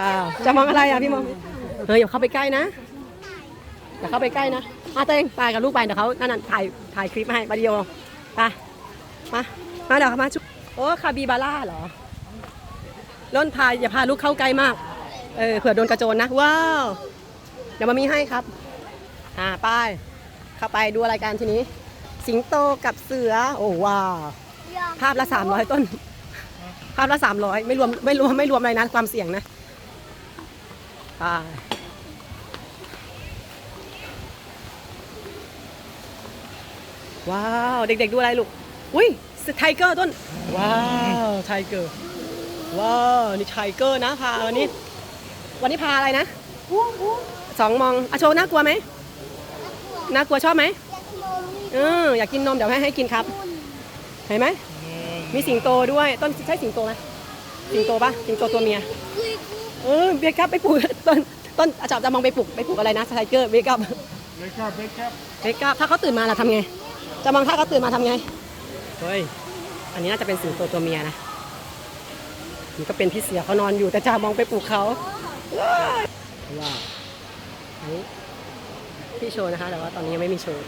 อ้าวจะมองอะไรอะพี่มองเฮ้ยอย่าเข้าไปใกล้นะอย่าเข้าไปใกล้นะอาเตงไปกับลูกไปเดี๋ยวเขานั่นนถ่ายถ่ายคลิปมาให้วิดีโอไปมามาเดี๋ยวเขามาชุโอ้คาบิบาร่าเหรอล้นพายอย่าพาลูกเข้าใกล้มากเออเผื่อโดนกระโจนนะว้าวเดี๋ยวมามีให้ครับอ่าไปเข้าไปดูอะไรกันทีนี้ สิงโตกับเสือ โอ้ว้าวภาพละ300ต้น ภาพละ300ไม่รวมไม่รวมไม่รวมอะไรนะความเสี่ยงนะ ไปว้าว เด็กๆดูอะไรลูก อุ้ยไทเกอร์ต้น ว้าวไทเกอร์ ว้าว นี่ไทเกอร์นะพาวันนี้ วันนี้พาอะไรนะสองมองอะโชว์น่ากลัวไหมน่ากลัวชอบไหมเอออยากกินนมเดี๋ยวให้ให้กินครับ เห็นไหม มีสิงโตด้วย ต้นใช่สิงโตไหมสิงโตปะสิงโตตัวเมีย เออเบียร์ครับไปปลูกต้นต้นอาจารย์จะมองไปปลูกไปปลูกอะไรนะไทเกอร์เบียร์ครับเบคอัพเบคอัพเบียร์ครับถ้าเขาตื่นมาล่ะทำไง จะมองถ้าเขาตื่นมาทำไงเฮ้ยอันนี้น่าจะเป็นสิงโตตัวเมียนะนี่ก็เป็นพี่เสือเขานอนอยู่แต่จ่ามองไปปลูกเขาว้าวว้าวอันนี้พี่โชว์นะคะ แต่ว่าตอนนี้ยังไม่มีโชว์